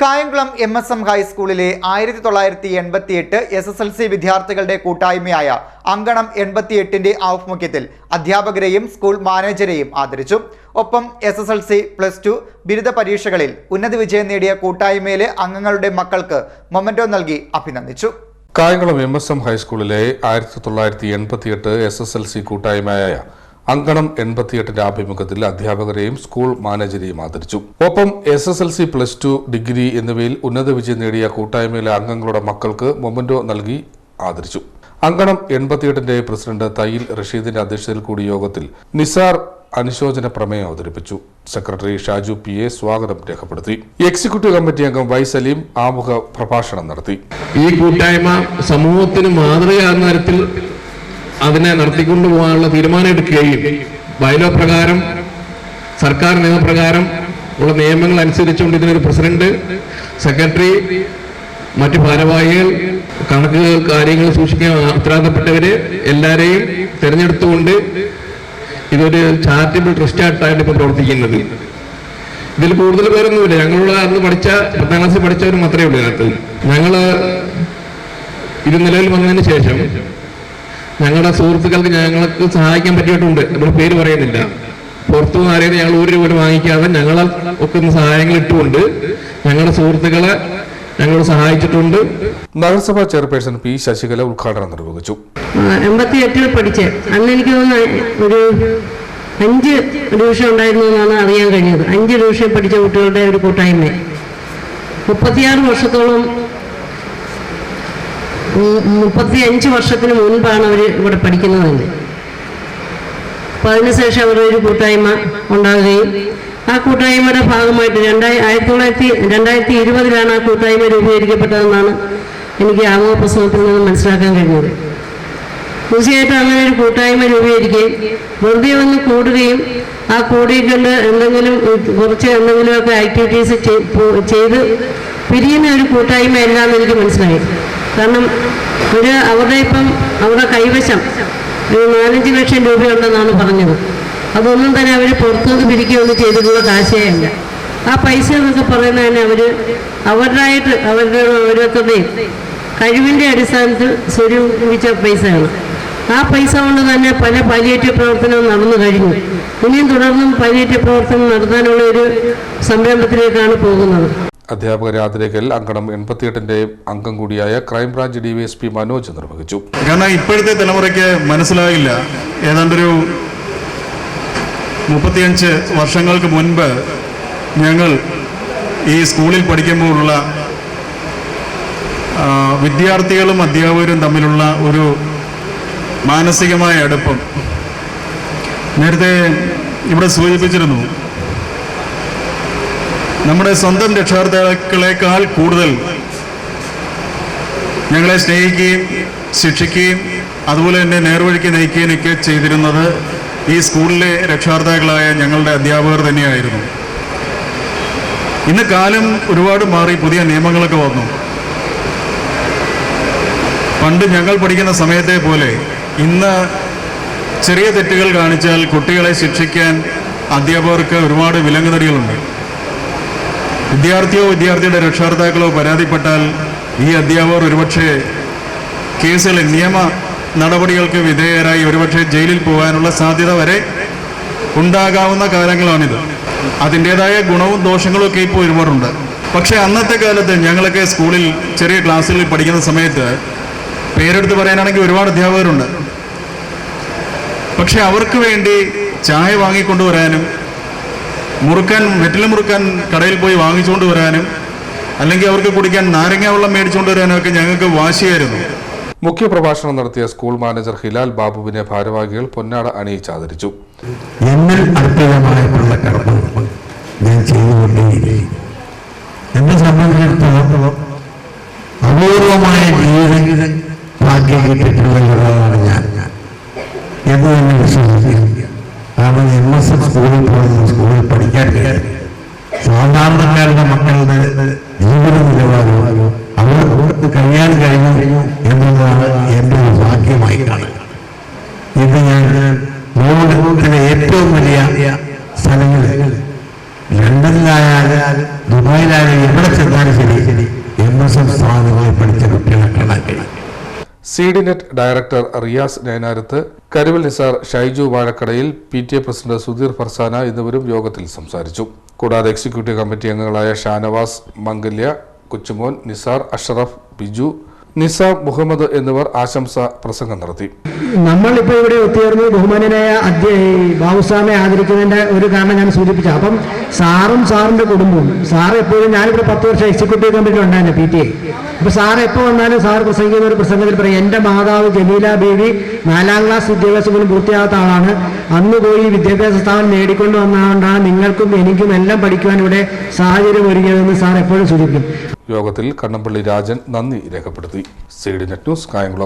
Kayamkulam M S M ഹൈസ്കൂളിലെ ആയിരത്തി തൊള്ളായിരത്തി എൺപത്തി എട്ട് എസ് എസ് എൽ സി വിദ്യാർത്ഥികളുടെ കൂട്ടായ്മയായ അങ്കണം എൺപത്തിയെട്ടിന്റെ ആഭിമുഖ്യത്തിൽ അധ്യാപകരെയും സ്കൂൾ മാനേജരെയും ആദരിച്ചു. ഒപ്പം S S L C plus two ബിരുദ പരീക്ഷകളിൽ ഉന്നത വിജയം നേടിയ കൂട്ടായ്മയിലെ അംഗങ്ങളുടെ മക്കൾക്ക് മൊമെന്റോ നൽകി അഭിനന്ദിച്ചു. കായംകുളം എം എസ് എം ഹൈസ്കൂളിലെ ആയിരത്തി തൊള്ളായിരത്തി എൺപത്തിയെട്ട് എസ് എസ് എൽ സി കൂട്ടായ്മയായ അങ്കണം എൺപത്തിയെട്ടിന്റെ ആഭിമുഖ്യത്തിൽ അധ്യാപകരെയും സ്കൂൾ മാനേജരെയും ആദരിച്ചു. ഒപ്പം S S L C plus two degree എന്നിവയിൽ ഉന്നത വിജയം നേടിയ കൂട്ടായ്മയിലെ അംഗങ്ങളുടെ മക്കൾക്ക് മൊമന്റോ നൽകി ആദരിച്ചു. അങ്കണം എൺപത്തിയെട്ടിന്റെ പ്രസിഡന്റ് തയ്യിൽ റഷീദിന്റെ അധ്യക്ഷതയിൽ കൂടിയ യോഗത്തിൽ നിസാർ അനുശോചന പ്രമേയം അവതരിപ്പിച്ചു. സെക്രട്ടറി ഷാജു പി എ സ്വാഗതം രേഖപ്പെടുത്തി. എക്സിക്യൂട്ടീവ് കമ്മിറ്റി അംഗം വൈ സലീം ആമുഖ പ്രഭാഷണം നടത്തി. ഈ കൂട്ടായ്മ സമൂഹത്തിന് മാതൃകയാകുന്ന തരത്തിൽ അതിനെ നടത്തിക്കൊണ്ടു പോകാനുള്ള തീരുമാനം എടുക്കുകയും ബൈലോ പ്രകാരം സർക്കാർ നിയമപ്രകാരം ഉള്ള നിയമങ്ങൾ അനുസരിച്ചുകൊണ്ട് ഇതിനൊരു പ്രസിഡന്റ് സെക്രട്ടറി മറ്റു ഭാരവാഹികൾ കണക്ക് കാര്യങ്ങൾ സൂക്ഷിക്കാൻ ഉത്തരവാദപ്പെട്ടവര് എല്ലാരെയും തിരഞ്ഞെടുത്തുകൊണ്ട് ഇതൊരു ചാരിറ്റബിൾ ട്രസ്റ്റ് ആയിട്ടാണ് ഇപ്പോൾ പ്രവർത്തിക്കുന്നത്. ഇതിൽ കൂടുതൽ പേരൊന്നുമില്ല. ഞങ്ങളുടെ അന്ന് പഠിച്ച പത്താം ക്ലാസ്സിൽ പഠിച്ചവർ മാത്രമേ ഉള്ളൂ ഇതിനകത്ത്. ഞങ്ങൾ ഇത് നിലവിൽ വന്നതിന് ശേഷം ഞങ്ങളുടെ സുഹൃത്തുക്കൾക്ക് ഞങ്ങൾക്ക് സഹായിക്കാൻ പറ്റിയിട്ടുണ്ട്. നമ്മുടെ പേര് പറയുന്നില്ല. പുറത്തു നിന്ന് ആരെയും ഞങ്ങൾ ഒരു രൂപ വാങ്ങിക്കാതെ ഞങ്ങളെ ഒക്കെ സഹായങ്ങൾ ഇട്ടുകൊണ്ട് ഞങ്ങളുടെ സുഹൃത്തുക്കളെ ഞങ്ങളോട് സഹായിച്ചിട്ടുണ്ട്. നഗരസഭാ ചെയർപേഴ്സൺ പി ശശികല ഉദ്ഘാടനം നിർവഹിച്ചു. എൺപത്തി എട്ടിൽ പഠിച്ച്. അന്ന് എനിക്ക് തോന്നുന്നു ഒരു അഞ്ച് രൂക്ഷ ഉണ്ടായിരുന്നു എന്നാണ് അറിയാൻ കഴിഞ്ഞത്. അഞ്ച് രൂക്ഷ പഠിച്ച കുട്ടികളുടെ ഒരു കൂട്ടായ്മ. മുപ്പത്തിയാറ് വർഷത്തോളം മുപ്പത്തി അഞ്ച് വർഷത്തിന് മുൻപാണ് അവർ ഇവിടെ പഠിക്കുന്നത് തന്നെ അപ്പോൾ അതിനുശേഷം അവരുടെ ഒരു കൂട്ടായ്മ ഉണ്ടാകുകയും ആ കൂട്ടായ്മയുടെ ഭാഗമായിട്ട് രണ്ടായി ആയിരത്തി തൊള്ളായിരത്തി രണ്ടായിരത്തി ഇരുപതിലാണ് ആ കൂട്ടായ്മ രൂപീകരിക്കപ്പെട്ടതെന്നാണ് എനിക്ക് ആമുഖ പ്രസംഗത്തിൽ നിന്ന് മനസ്സിലാക്കാൻ കഴിഞ്ഞത്. തീർച്ചയായിട്ടും അങ്ങനെ ഒരു കൂട്ടായ്മ രൂപീകരിക്കുകയും വെറുതെ ഒന്ന് കൂടുകയും ആ കൂടിയിട്ടുണ്ട് എന്തെങ്കിലും കുറച്ച് എന്തെങ്കിലുമൊക്കെ ആക്ടിവിറ്റീസ് ചെയ്ത് പിരിയുന്ന ഒരു കൂട്ടായ്മ എല്ലാം എനിക്ക് മനസ്സിലായി. കാരണം ഒരു അവരുടെ ഇപ്പം അവരുടെ കൈവശം ഒരു നാലഞ്ച് ലക്ഷം രൂപയുണ്ടെന്നാണ് പറഞ്ഞത്. അതൊന്നും തന്നെ അവർ പുറത്തുനിന്ന് പിരിക്കുകയൊന്നും ചെയ്തിട്ടുള്ള കാശയല്ല ആ പൈസ എന്നൊക്കെ പറയുന്നത് തന്നെ അവർ അവരുടേതായിട്ട് അവരുടെ ഓരോരുത്തരുടെയും കഴിവിന്റെ അടിസ്ഥാനത്തിൽ സ്വരൂപിച്ച പൈസയാണ്. ആ പൈസ കൊണ്ട് തന്നെ പല പാലിയേറ്റീവ് പ്രവർത്തനവും നടന്നു കഴിഞ്ഞു. ഇനിയും തുടർന്നും പാലിയേറ്റീവ് പ്രവർത്തനം നടത്താനുള്ള ഒരു സംരംഭത്തിലേക്കാണ് പോകുന്നത്. അധ്യാപകരെ ആദരിക്കൽ അങ്കണം എൺപത്തിയെട്ടിന്റെ അംഗം കൂടിയായ ക്രൈംബ്രാഞ്ച് ഡിവൈഎസ്പി മനോജ് നിർവഹിച്ചു. കാരണം ഇപ്പോഴത്തെ തലമുറയ്ക്ക് മനസ്സിലാകില്ല ഏതാണ്ടൊരു മുപ്പത്തിയഞ്ച് വർഷങ്ങൾക്ക് മുൻപ് ഞങ്ങൾ ഈ സ്കൂളിൽ പഠിക്കുമ്പോഴുള്ള വിദ്യാർത്ഥികളും അധ്യാപകരും തമ്മിലുള്ള ഒരു മാനസികമായ അടുപ്പം നേരത്തെ ഇവിടെ സൂചിപ്പിച്ചിരുന്നു നമ്മുടെ സ്വന്തം രക്ഷാകർത്താക്കളെക്കാൾ കൂടുതൽ ഞങ്ങളെ സ്നേഹിക്കുകയും ശിക്ഷിക്കുകയും അതുപോലെ തന്നെ നേർവഴിക്ക് നയിക്കുകയും ഒക്കെ ചെയ്തിരുന്നത് ഈ സ്കൂളിലെ രക്ഷാകർത്താക്കളായ ഞങ്ങളുടെ അധ്യാപകർ തന്നെയായിരുന്നു. ഇന്ന് കാലം ഒരുപാട് മാറി പുതിയ നിയമങ്ങളൊക്കെ വന്നു. പണ്ട് ഞങ്ങൾ പഠിക്കുന്ന സമയത്തെ പോലെ ഇന്ന് ചെറിയ തെറ്റുകൾ കാണിച്ചാൽ കുട്ടികളെ ശിക്ഷിക്കാൻ അധ്യാപകർക്ക് ഒരുപാട് വിലങ്ങുതടികളുണ്ട് വിദ്യാർത്ഥിയോ വിദ്യാർത്ഥിയുടെ രക്ഷകർത്താക്കളോ പരാതിപ്പെട്ടാൽ ഈ അധ്യാപകർ ഒരുപക്ഷെ കേസുകളിൽ നിയമ നടപടികൾക്ക് വിധേയരായി ഒരുപക്ഷെ ജയിലിൽ പോകാനുള്ള സാധ്യത വരെ ഉണ്ടാകാവുന്ന കാലങ്ങളാണിത്. അതിന്റേതായ ഗുണവും ദോഷങ്ങളും ഒക്കെ ഇപ്പോൾ ഒരുപാടുണ്ട്. പക്ഷേ അന്നത്തെ കാലത്ത് ഞങ്ങളൊക്കെ സ്കൂളിൽ ചെറിയ ക്ലാസ്സുകളിൽ പഠിക്കുന്ന സമയത്ത് പേരെടുത്ത് പറയാനാണെങ്കിൽ ഒരുപാട് അധ്യാപകരുണ്ട്. പക്ഷെ അവർക്ക് വേണ്ടി ചായ വാങ്ങിക്കൊണ്ടുവരാനും മുറുക്കാൻ വെറ്റില മുറുക്കാൻ കടയിൽ പോയി വാങ്ങിച്ചുകൊണ്ട് വരാനും അല്ലെങ്കിൽ അവർക്ക് കുടിക്കാൻ നാരങ്ങ വെള്ളം മേടിച്ചുകൊണ്ട് വരാനും ഒക്കെ ഞങ്ങൾക്ക് വാശിയായിരുന്നു. മുഖ്യപ്രഭാഷണം നടത്തിയ സ്കൂൾ മാനേജർ ഹിലാൽ ബാബുവിനെ ഭാരവാഹികൾ പൊന്നാട അണിയിച്ച് ആദരിച്ചു. എന്നിൽ അർപ്പിതമായിട്ടുള്ള ഞാൻ ചെയ്തുകൊണ്ടേയിരിക്കും എന്നെ സംബന്ധിച്ചിടത്തോളം അപൂർവമായ ജീവിതം ഭാഗ്യം കിട്ടിയിട്ടുള്ള ഒരാളാണ് ഞാൻ എന്ന് തന്നെ വിശ്വസിക്കുന്നു കാരണം എം എസ് എഫ് സ്കൂളിൽ വലിയ സ്ഥലങ്ങളിൽ ലണ്ടനിലായാലും ദുബായിലായാലും എവിടെ ചെന്നാലും അത്യാവശ്യം സ്ഥാനമായി പഠിച്ച കുട്ടികളെ കാണാൻ C D net director Riyas Nayanarath Karuval Nisar Shaiju വാഴക്കടയിൽ P T A president Sudheer Farsana എന്നിവരും യോഗത്തിൽ സംസാരിച്ചു. കൂടാതെ എക്സിക്യൂട്ടീവ് കമ്മിറ്റി അംഗങ്ങളായ ഷാനവാസ് മംഗല്യ കൊച്ചുമോൻ നിസാർ അഷറഫ് ബിജു നിസാം മുഹമ്മദ് എന്നിവർ ആശംസ പ്രസംഗം നടത്തി. നമ്മളിപ്പോൾ ഇവിടെ ഒത്തുചേർന്ന് ബഹുമാനനായ ബാബുസ്വാമിയെ ആദരിക്കുന്നതിന്റെ ഒരു കാരണം ഞാൻ സൂചിപ്പിച്ചു. അപ്പം സാറും സാറിന്റെ കുടുംബവും. സാർ എപ്പോഴും ഞാനിവിടെ പത്ത് വർഷം എക്സിക്യൂട്ടീവ് കമ്മിറ്റി ഉണ്ടായിരുന്നു പി ടി എ. അപ്പൊ സാർ എപ്പോൾ വന്നാലും സാർ പ്രസംഗിക്കുന്ന ഒരു പ്രസംഗത്തിൽ പറയും എന്റെ മാതാവ് ജമീല ബീവി നാലാം ക്ലാസ് വിദ്യാഭ്യാസം പോലും പൂർത്തിയാകാത്ത ആളാണ്. അന്ന് പോയി വിദ്യാഭ്യാസ സ്ഥാപനം നേടിക്കൊണ്ട് വന്നതുകൊണ്ടാണ് നിങ്ങൾക്കും എനിക്കും എല്ലാം പഠിക്കുവാൻ ഇവിടെ സാഹചര്യം ഒരുങ്ങിയതെന്ന് സാർ എപ്പോഴും സൂചിപ്പിക്കും. യോഗത്തിൽ കണ്ണമ്പള്ളി രാജൻ നന്ദി രേഖപ്പെടുത്തി. C net news Kayamkulam.